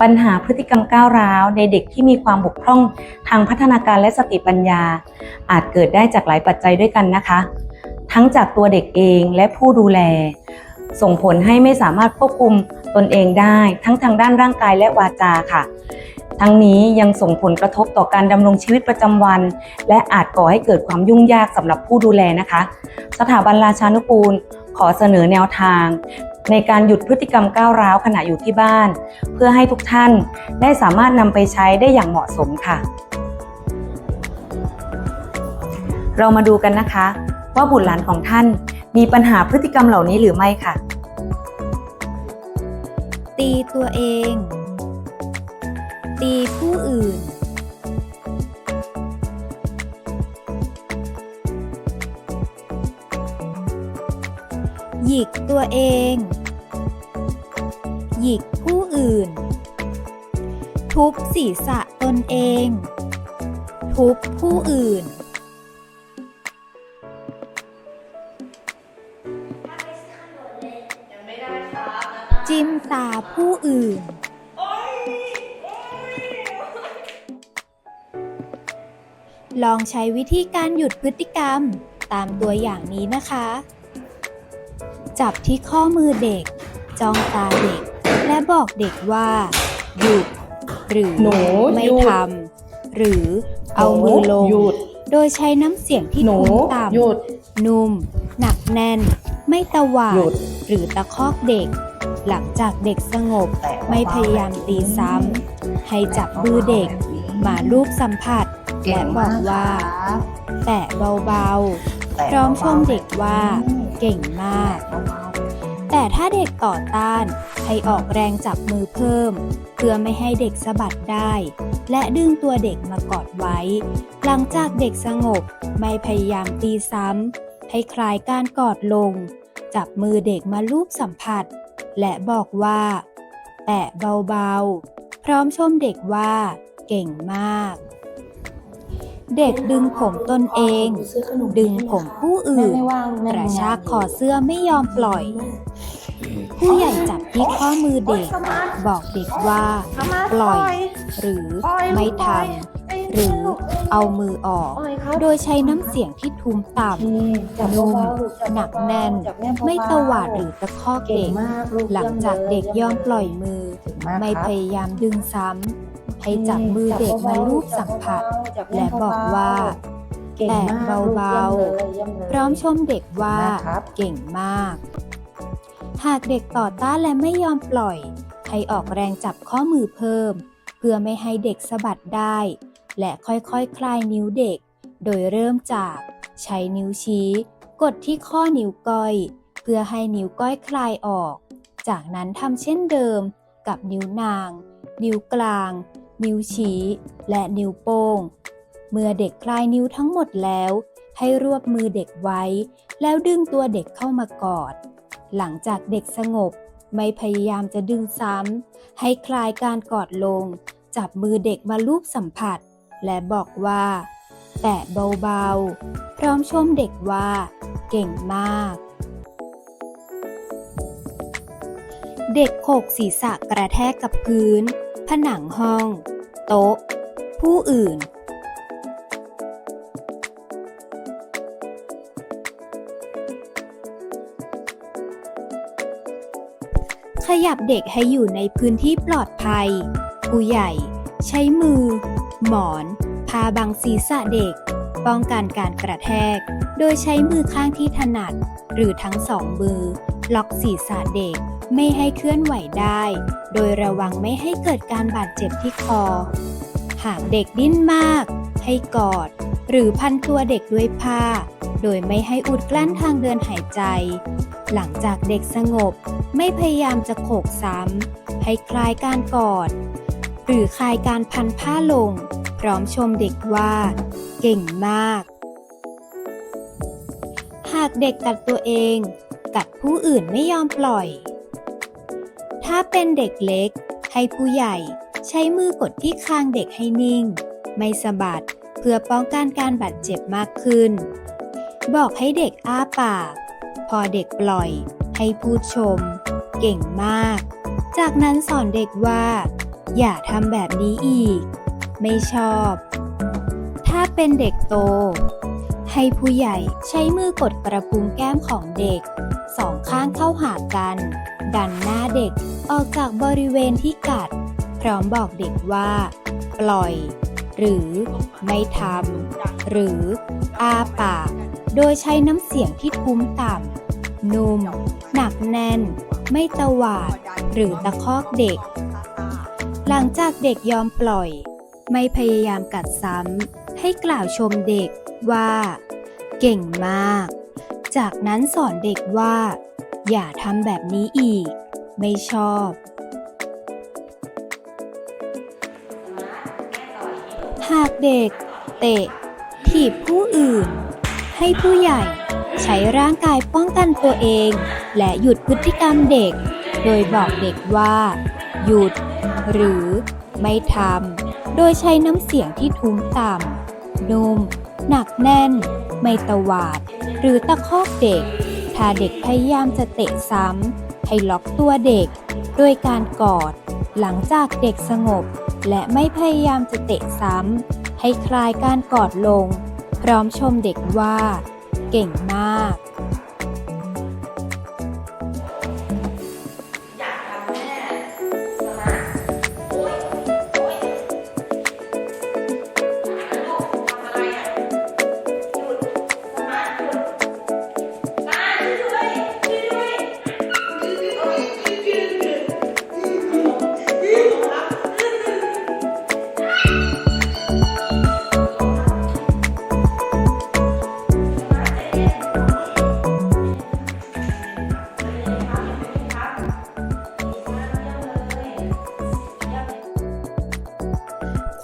ปัญหาพฤติกรรมก้าวร้าว ในเด็กที่มีความบกพร่องทางพัฒนาการและสติปัญญา อาจเกิดได้จากหลายปัจจัยด้วยกันนะคะ ทั้งจากตัวเด็กเองและผู้ดูแล ส่งผลให้ไม่สามารถควบคุมตนเองได้ ทั้งทางด้านร่างกายและวาจาค่ะ ทั้งนี้ยังส่งผลกระทบต่อการดำรงชีวิตประจำวัน และอาจก่อให้เกิดความยุ่งยากสำหรับผู้ดูแลนะคะ สถาบันราชานุกูลขอเสนอแนวทาง ในการหยุดพฤติกรรมก้าวร้าวขณะอยู่ที่บ้าน เพื่อให้ทุกท่านได้สามารถนำไปใช้ได้อย่างเหมาะสมค่ะ เรามาดูกันนะคะ ว่าบุตรหลานของท่านมีปัญหาพฤติกรรมเหล่านี้หรือไม่ค่ะ ตีตัวเอง ตีผู้อื่น หยิกตัวเอง หยิกผู้อื่น ทุบศีรษะตนเอง ทุบผู้อื่น จิ้มตาผู้อื่น ลองใช้วิธีการหยุดพฤติกรรมตามตัวอย่างนี้นะคะ จับที่ข้อมือเด็ก จ้องตาเด็ก และบอกเด็กว่า หยุด หรือหนูไม่หยุด ทำหรือเอามือลง หยุดโดยใช้น้ำเสียงที่หนูทุ้มต่หยุดำนุ่ม หนักแน่น ไม่ตวาหยุด ดหรือตะคอกเด็ก หลังจากเด็กสงบไม่พยายามตีซ้ำ ให้จับมือเด็ก มาลูบสัมผัส และบอกว่า แตะเบา ๆ พร้อมชมเด็กว่า เก่งมาก แต่ถ้าเด็กต่อต้าน ให้ออกแรงจับมือเพิ่ม เพื่อไม่ให้เด็กสะบัดได้ และดึงตัวเด็กมากอดไว้ หลังจากเด็กสงบไม่พยายามตีซ้ำ ให้คลายการกอดลง จับมือเด็กมาลูบสัมผัส และบอกว่า แตะเบาๆ พร้อมชมเด็กว่า เก่งมาก เด็กดึงผมตนเอง ดึงผมผู้อื่นกระชากคอเสื้อไม่ยอมปล่อย ผู้ใหญ่จับที่ข้อมือเด็ก บอกเด็กว่าปล่อย หรือไม่ทำหรือเอามือออก โดยใช้น้ำเสียงที่ทุ้มต่ำนุ่มหนักแน่น ไม่ตวาดหรือตะคอกเด็ก หลังจากเด็กยอมปล่อยมือ ไม่พยายามดึงซ้ำ ให้จับมือเด็กมาลูบสัมผัส และบอกว่าแตะเบาๆ พร้อมชมเด็กว่าเก่งมาก หากเด็กต่อต้านและไม่ยอมปล่อย ให้ออกแรงจับข้อมือเพิ่ม เพื่อไม่ให้เด็กสะบัดได้ และค่อยๆคคลายนิ้วเด็ก โดยเริ่มจากใช้นิ้วชี้ กดที่ข้อนิ้วก้อย เพื่อให้นิ้วก้อยคลายออก จากนั้นทำเช่นเดิม กับนิ้วนาง นิ้วกลาง นิ้วชี้ และนิ้วโป้ง เมื่อเด็กคลายนิ้วทั้งหมดแล้ว ให้รวบมือเด็กไว้ แล้วดึงตัวเด็กเข้ามากอด หลังจากเด็กสงบไม่พยายามจะดึงซ้ำ ให้คลายการกอดลง จับมือเด็กมาลูบสัมผัส และบอกว่า แตะเบาๆ พร้อมชมเด็กว่า เก่งมาก เด็กโขกศีรษะกระแทกกับพื้น ผนังห้อง โต๊ะ ผู้อื่น ขยับเด็กให้อยู่ในพื้นที่ปลอดภัย ผู้ใหญ่ ใช้มือ หมอน พาบังศีรษะเด็ก ป้องกันการกระแทก โดยใช้มือข้างที่ถนัด หรือทั้งสองมือ ล็อกศีรษะเด็กไม่ให้เคลื่อนไหวได้ โดยระวังไม่ให้เกิดการบาดเจ็บที่คอ หากเด็กดิ้นมาก ให้กอด หรือพันตัวเด็กด้วยผ้า โดยไม่ให้อุดกลั้นทางเดินหายใจ หลังจากเด็กสงบ ไม่พยายามจะโขกซ้ำ ให้คลายการกอด หรือคลายการพันผ้าลง พร้อมชมเด็กว่า เก่งมาก หากเด็กกัดตัวเอง กัดผู้อื่นไม่ยอมปล่อย ถ้าเป็นเด็กเล็ก ให้ผู้ใหญ่ใช้มือกดที่คางเด็กให้นิ่ง ไม่สะบัดเพื่อป้องกันการบาดเจ็บมากขึ้น บอกให้เด็กอ้าปาก พอเด็กปล่อย ให้พูดชม เก่งมาก จากนั้นสอนเด็กว่า อย่าทำแบบนี้อีก ไม่ชอบ ถ้าเป็นเด็กโตให้ผู้ใหญ่ใช้มือกดกระพุ้งแก้มของเด็ก สองข้างเข้าหากัน ดันหน้าเด็กออกจากบริเวณที่กัด พร้อมบอกเด็กว่า ปล่อย หรือไม่ทำหรืออาปาก โดยใช้น้ำเสียงที่ทุ้มต่ำนุ่ม หนักแน่น ไม่ตวาด หรือตะคอกเด็ก หลังจากเด็กยอมปล่อย ไม่พยายามกัดซ้ำให้กล่าวชมเด็กว่า เก่งมาก จากนั้นสอนเด็กว่า อย่าทำแบบนี้อีก ไม่ชอบ หากเด็ก เตะ ถีบผู้อื่น ให้ผู้ใหญ่ ใช้ร่างกายป้องกันตัวเอง และหยุดพฤติกรรมเด็ก โดยบอกเด็กว่า หยุด หรือไม่ทำ โดยใช้น้ำเสียงที่ทุ้มต่ำนุ่ม หนักแน่น ไม่ตวาด หรือตะคอกเด็ก ถ้าเด็กพยายามจะเตะซ้ำ ให้ล็อกตัวเด็กด้วยการกอด หลังจากเด็กสงบ และไม่พยายามจะเตะซ้ำ ให้คลายการกอดลง พร้อมชมเด็กว่า เก่งมาก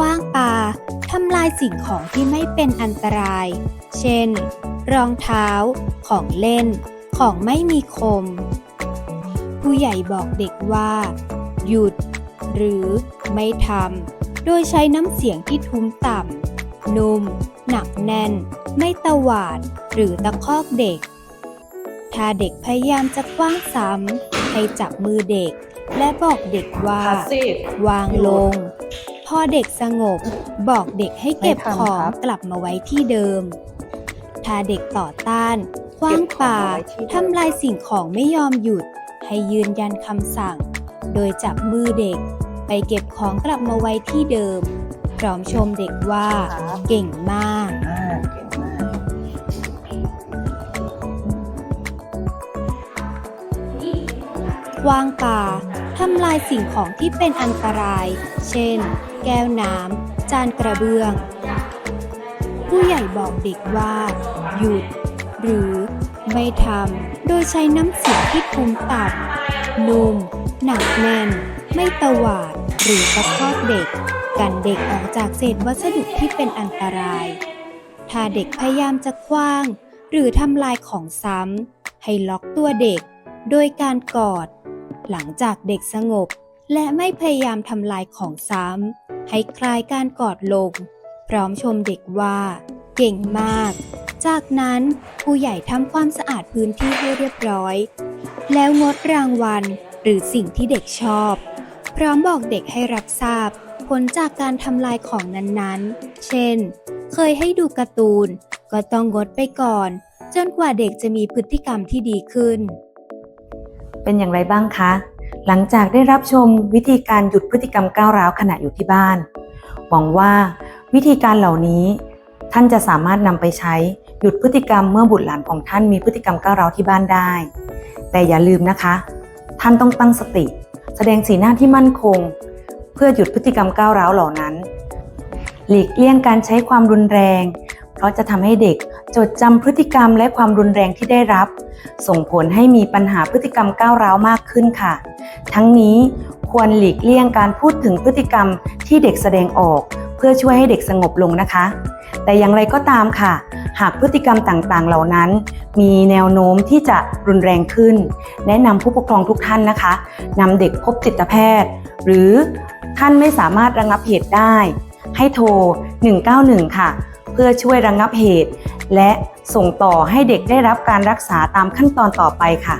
ว้างปาทำลายสิ่งของที่ไม่เป็นอันตราย เช่น รองเท้า ของเล่น ของไม่มีคม ผู้ใหญ่บอกเด็กว่า หยุด หรือไม่ทำ โดยใช้น้ำเสียงที่ทุ้มต่ำ นุ่ม หนักแน่น ไม่ตวาด หรือตะคอกเด็ก ถ้าเด็กพยายามจะคว้างซ้ำให้จับมือเด็ก และบอกเด็กว่า Passive วางลง พอเด็กสงบ บอกเด็กให้เก็บไม่ทำของครับกลับมาไว้ที่เดิม ถ้าเด็กต่อต้านคว้างป่าเก็บของไว้ที่เดิมทำลายสิ่งของไม่ยอมหยุด ให้ยืนยันคำสั่ง โดยจับมือเด็ก ไปเก็บของกลับมาไว้ที่เดิม พร้อมชมเด็กว่าครับเก่งมากอ่าเก่งมากกว้างปาทำลายสิ่งของที่เป็นอันตราย เช่น แก้วน้ำ จานกระเบื้อง ผู้ใหญ่บอกเด็กว่า หยุด หรือไม่ทำโดยใช้น้ำเสียงที่ทุ้มต่ำนุ่มหนักแน่น ไม่ตวาด หรือตะคอกเด็ก กันเด็กออกจากเศษวัสดุที่เป็นอันตราย ถ้าเด็กพยายามจะคว้าง หรือทำลายของซ้ำให้ล็อกตัวเด็ก โดยการกอด หลังจากเด็กสงบ และไม่พยายามทำลายของซ้ำให้คลายการกอดลง พร้อมชมเด็กว่า เก่งมาก จากนั้นผู้ใหญ่ทำความสะอาดพื้นที่ให้เรียบร้อย แล้วงดรางวัลหรือสิ่งที่เด็กชอบ พร้อมบอกเด็กให้รับทราบ ผลจากการทำลายของนั้นๆ เช่น เคยให้ดูการ์ตูน ก็ต้องงดไปก่อน จนกว่าเด็กจะมีพฤติกรรมที่ดีขึ้น เป็นอย่างไรบ้างคะ หลังจากได้รับชมวิธีการหยุดพฤติกรรมก้าวร้าวขณะอยู่ที่บ้าน หวังว่าวิธีการเหล่านี้ ท่านจะสามารถนำไปใช้หยุดพฤติกรรมเมื่อบุตรหลานของท่านมีพฤติกรรมก้าวร้าวที่บ้านได้ แต่อย่าลืมนะคะ ท่านต้องตั้งสติ แสดงสีหน้าที่มั่นคง เพื่อหยุดพฤติกรรมก้าวร้าวเหล่านั้น หลีกเลี่ยงการใช้ความรุนแรง เพราะจะทำให้เด็ก จดจำพฤติกรรมและความรุนแรงที่ได้รับ ส่งผลให้มีปัญหาพฤติกรรมก้าวร้าวมากขึ้นค่ะ ทั้งนี้ควรหลีกเลี่ยงการพูดถึงพฤติกรรมที่เด็กแสดงออก เพื่อช่วยให้เด็กสงบลงนะคะ แต่อย่างไรก็ตามค่ะ หากพฤติกรรมต่างๆ เหล่านั้น มีแนวโน้มที่จะรุนแรงขึ้น แนะนำผู้ปกครองทุกท่านนะคะนำเด็กพบจิตแพทย์ หรือท่านไม่สามารถระงับเหตุได้ ให้โทร 191 ค่ะ พื่อช่วยระงับเหตุ และส่งต่อให้เด็กได้รับการรักษาตามขั้นตอนต่อไปค่ะ